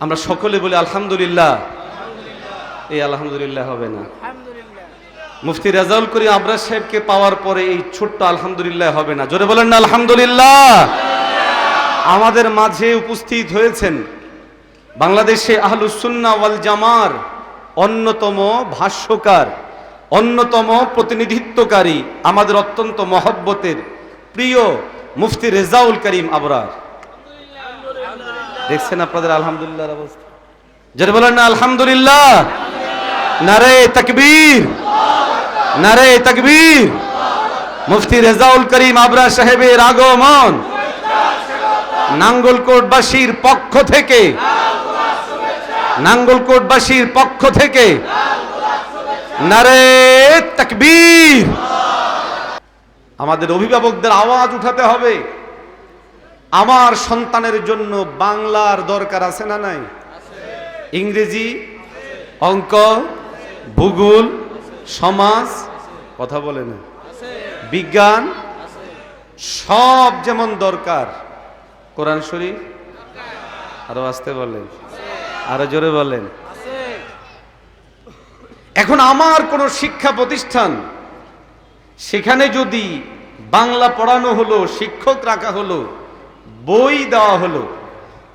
আমরা সকলে বলি আলহামদুলিল্লাহ। এই আলহামদুলিল্লাহ হবে না। মুফতি রাজাউল করিম আবরার সাহেবকে পাওয়ার পরে এই ছোট্ট আলহামদুলিল্লাহ হবে না। জোরে বলেন না আলহামদুলিল্লাহ। আমাদের মাঝে উপস্থিত হয়েছেন বাংলাদেশে আহলুসুন্না ওয়াল জামার অন্যতম ভাষ্যকার অন্যতম প্রতিনিধিত্বকারী আমাদের অত্যন্ত মহব্বতের প্রিয় মুফতি রেজাউল করিম আবরার। দেখছেন আপনাদের আলহামদুলিল্লাহর অবস্থা? জোরে বলেন না, আলহামদুলিল্লাহ। নারে তাকবীর। নারে তাকবীর। মুফতি রেজাউল করিম আবরা সাহেবের আগমন। নাঙ্গলকোটবাসীর পক্ষ থেকে। নাঙ্গলকোটবাসীর পক্ষ থেকে। নারে তাকবীর। আমাদের অভিভাবকদের আওয়াজ উঠাতে হবে। আমার সন্তানের জন্য বাংলার দরকার আছে না নাই? ইংরেজি, অঙ্ক, ভূগোল, সমাজ, কথা বলে না। বিজ্ঞান, সব যেমন দরকার। কোরআন শরীফ? আরও আসতে বলেন। আরও জোরে বলেন। এখন আমার কোন শিক্ষা প্রতিষ্ঠান, সেখানে যদি বাংলা পড়ানো হলো, শিক্ষক রাখা হলো বই দেওয়া হলো।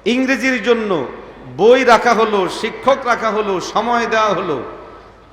ইংরেজির জন্য বই রাখা হলো, শিক্ষক রাখা হলো, সময় দেওয়া হলো।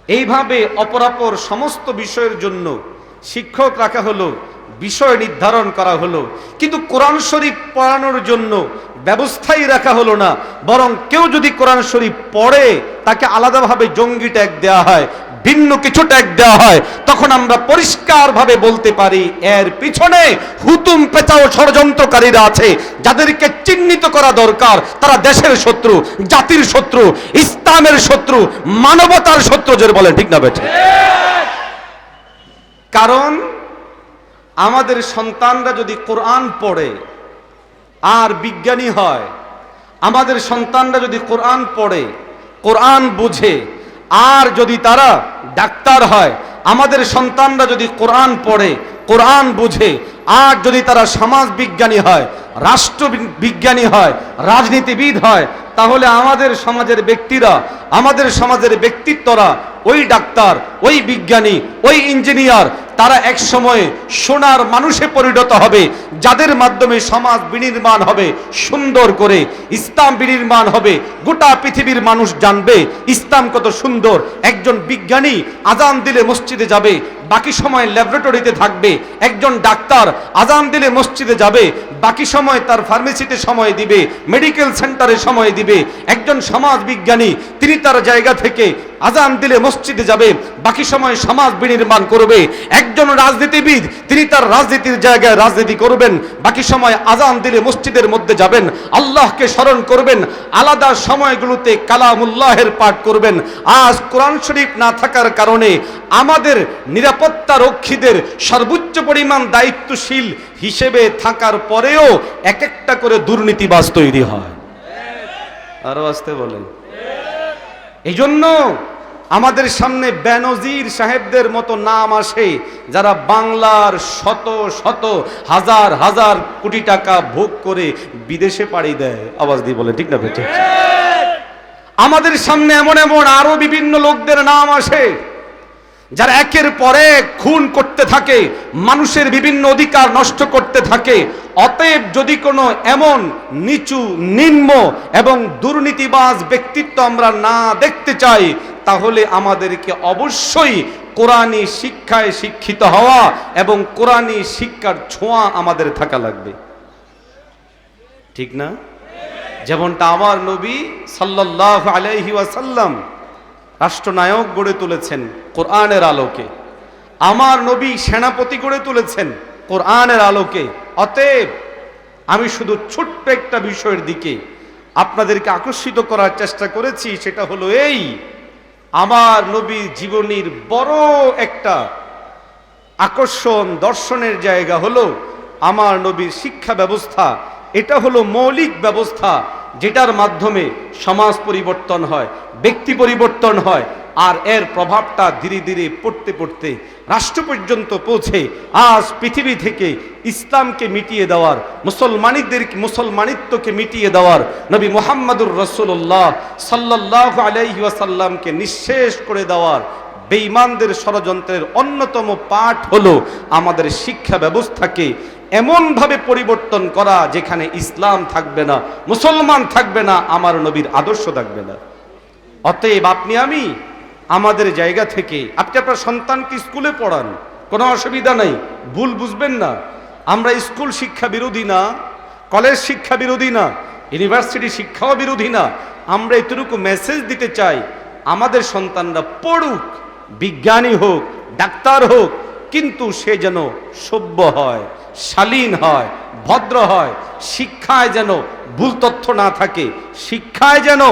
এইভাবে অপরাপর সমস্ত বিষয়ের জন্য শিক্ষক রাখা হলো, বিষয় নির্ধারণ করা হলো। কিন্তু কোরআন শরীফ পড়ানোর জন্য ব্যবস্থাই রাখা হলো না, বরং কেউ যদি কোরআন শরীফ পড়ে, তাকে আলাদাভাবে জঙ্গি ট্যাগ দেওয়া হয়। ভিন্ন কিছু ট্যাগ দেওয়া হয়, তখন আমরা পরিষ্কারভাবে বলতে পারি, এর পিছনে হুতুম পেঁচাও ষড়যন্ত্রকারীরা আছে, যাদেরকে চিহ্নিত করা দরকার, তারা দেশের শত্রু, জাতির শত্রু, ইসলামের শত্রু, মানবতার শত্রু যে বলেন, ঠিক না বেঠে? কারণ আমাদের সন্তানরা যদি কোরআন পড়ে, আর বিজ্ঞানী হয়, আমাদের সন্তানরা যদি কোরআন পড়ে, কোরআন বুঝে আর যদি তারা ডাক্তার হয়, আমাদের সন্তানরা যদি কোরআন পড়ে, কোরআন বুঝে, আর যদি তারা সমাজ বিজ্ঞানী হয় রাষ্ট্র বিজ্ঞানী হয়, রাজনীতিবিদ হয় তাহলে আমাদের সমাজের ব্যক্তিরা, আমাদের সমাজের ব্যক্তিত্বরা, ওই ডাক্তার, ওই বিজ্ঞানী, ওই ইঞ্জিনিয়ার, তারা এক সময়ে সোনার মানুষে পরিণত হবে, যাদের মাধ্যমে সমাজ বিনির্মাণ হবে, সুন্দর করে ইসলাম বিনির্মাণ হবে, গোটা পৃথিবীর মানুষ জানবে, ইসলাম কত সুন্দর, একজন বিজ্ঞানী আজান দিলে মসজিদে যাবে বাকি সময় ল্যাবরেটরিতে থাকবে, একজন ডাক্তার আজান দিলে মসজিদে যাবে, বাকি সময় তার ফার্মেসিতে সময় দিবে মেডিকেল সেন্টারে সময় দিবে, একজন সমাজ বিজ্ঞানী তিনি তার জায়গা থেকে আজান দিলে মসজিদে যাবে বাকি সময় সমাজ বিনির্মাণ করবে। একজন রাজনীতিবিদ তিনি তার রাজনীতির জায়গায় রাজনীতি করবেন বাকি সময় আজান দিলে মসজিদের মধ্যে যাবেন আল্লাহকে স্মরণ করবেন আলাদা সময়গুলোতে কালামুল্লাহের পাঠ করবেন। আজ কোরআন শরীফ না থাকার কারণে আমাদের নিরাপত্তা রক্ষীদের সর্বোচ্চ পরিমাণ দায়িত্বশীল হিসেবে থাকার পরেও এক একটা করে দুর্নীতিবাজ তৈরি হয়। আরও আসতে বলেন। এই জন্য আমাদের সামনে বেনজির সাহেবদের মতো নাম আসে, যারা বাংলার শত শত হাজার হাজার কোটি টাকা ভোগ করে বিদেশে পাড়ি দেয়। আওয়াজ দিয়ে বলে, ঠিক না বেটে আমাদের সামনে এমন এমন আরও বিভিন্ন লোকদের নাম আসে, যারা একের পরে খুন করতে থাকে, মানুষের বিভিন্ন অধিকার নষ্ট করতে থাকে। অতএব যদি কোনো এমন নিচু, নিম্ন এবং দুর্নীতিবাজ ব্যক্তিত্ব আমরা না দেখতে চাই তাহলে আমাদেরকে অবশ্যই কোরআনী শিক্ষায় শিক্ষিত হওয়া এবং কোরআনী শিক্ষার ছোঁয়া আমাদের থাকা লাগবে। ঠিক না? যেমনটা আমার নবী সাল্লাহ আলাইহি ওয়াসাল্লাম রাষ্ট্রনায়ক গড়ে তুলেছেন কোরআনের আলোকে। আমার নবী সেনাপতি গড়ে তুলেছেন কোরআনের আলোকে। অতএব আমি শুধু ছোট্ট একটা বিষয়ের দিকে আপনাদেরকে আকর্ষিত করার চেষ্টা করেছি, সেটা হলো এই আমার নবী জীবনীর বড় একটা আকর্ষণ, দর্শনের জায়গা হলো আমার নবীর শিক্ষা ব্যবস্থা। এটা হলো মৌলিক ব্যবস্থা যেটার মাধ্যমে সমাজ পরিবর্তন হয়, ব্যক্তি পরিবর্তন হয়। আর এর প্রভাবটা ধীরে ধীরে পড়তে পড়তে রাষ্ট্র পর্যন্ত পৌঁছে আজ পৃথিবী থেকে ইসলামকে মিটিয়ে দেওয়ার, মুসলমানিদের মুসলমানিত্বকে মিটিয়ে দেওয়ার নবী মোহাম্মদুর রসুল্লাহ সাল্লাহ আলাইহি ওয়াসাল্লামকে নিঃশেষ করে দেওয়ার বেঈমানদের ষড়যন্ত্রের অন্যতম পাঠ হলো আমাদের শিক্ষা ব্যবস্থাকে এমনভাবে পরিবর্তন করা যেখানে ইসলাম থাকবে না, মুসলমান থাকবে না, আমার নবীর আদর্শ থাকবে না। অতএব আপনি আমি আমাদের জায়গা থেকে। আপনি আপনার সন্তানকে স্কুলে পড়ান, কোনো অসুবিধা নাই, ভুল বুঝবেন না। আমরা স্কুল শিক্ষা বিরোধী না, কলেজ শিক্ষা বিরোধী না, ইউনিভার্সিটি শিক্ষাও বিরোধী না। আমরা এতটুকু মেসেজ দিতে চাই, আমাদের সন্তানরা পড়ুক, বিজ্ঞানী হোক, ডাক্তার হোক কিন্তু সে যেন সভ্য হয়, শালীন হয়, ভদ্র হয়, শিক্ষায় যেন ভুল তথ্য না থাকে, শিক্ষায় যেন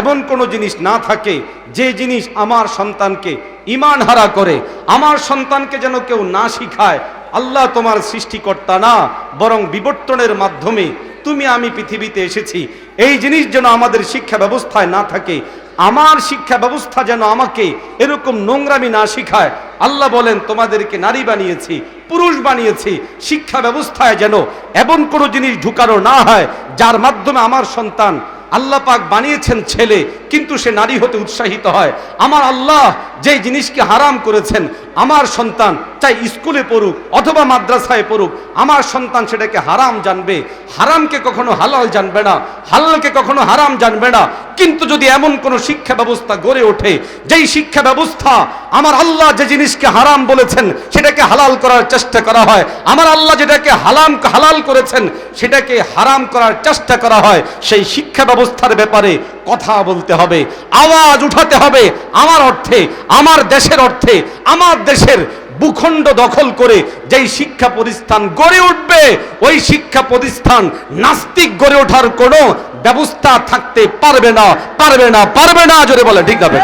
এমন কোনো জিনিস না থাকে, যে জিনিস আমার সন্তানকে ইমান হারা করে, আমার সন্তানকে যেন কেউ না শিখায়, আল্লাহ তোমার সৃষ্টিকর্তা না, বরং বিবর্তনের মাধ্যমে তুমি আমি পৃথিবীতে এসেছি, এই জিনিস যেন আমাদের শিক্ষা ব্যবস্থায় না থাকে আমার শিক্ষা ব্যবস্থা যেন আমাকে এরকম নোংরামি না শিখায়। আল্লাহ বলেন, তোমাদেরকে নারী বানিয়েছি, পুরুষ বানিয়েছি, শিক্ষা ব্যবস্থায় যেন এমন কোনো জিনিস ঢুকানো না হয়, যার মাধ্যমে আমার সন্তান আল্লাহ পাক বানিয়েছেন ছেলে কিন্তু সে নারী হতে উৎসাহিত হয়। আমার আল্লাহ যে জিনিসকে হারাম করেছেন, আমার সন্তান চাই স্কুলে পড়ুক অথবা মাদ্রাসায় পড়ুক, আমার সন্তান সেটাকে হারাম জানবে। হারামকে কখনো হালাল জানবে না, হালালকে কখনো হারাম জানবে না। কিন্তু যদি এমন কোনো শিক্ষা ব্যবস্থা গড়ে ওঠে, যেই শিক্ষা ব্যবস্থা আমার আল্লাহ যে জিনিসকে হারাম বলেছেন, সেটাকে হালাল করার চেষ্টা করা হয়। আমার আল্লাহ যেটাকে হালাম, হালাল করেছেন, সেটাকে হারাম করার চেষ্টা করা হয়। সেই শিক্ষা ব্যবস্থার ব্যাপারে কথা বলতে হবে, আওয়াজ উঠাতে হবে। আমার অর্থে, আমার দেশের অর্থে, আমার দেশের ভূখণ্ড দখল করে যেই শিক্ষা প্রতিষ্ঠান গড়ে উঠবে, ওই শিক্ষা প্রতিষ্ঠান নাস্তিক গড়ে ওঠার কোনো ব্যবস্থা থাকতে পারবে না পারবে না পারবে না, জোরে বলে, ঠিক আছে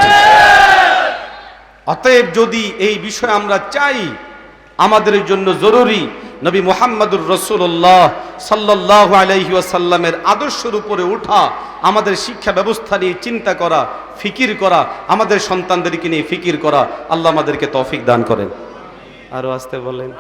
অতএব যদি এই বিষয়ে আমরা চাই, আমাদের জন্য জরুরি নবী মোহাম্মদুর রসুল্লাহ সাল্লাহ আলহি আসাল্লামের আদর্শের উপরে ওঠা আমাদের শিক্ষা ব্যবস্থা নিয়ে চিন্তা করা, ফিকির করা, আমাদের সন্তানদেরকে নিয়ে ফিকির করা, আল্লাহ আমাদেরকে তৌফিক দান করেন। আরও আসতে বলেন।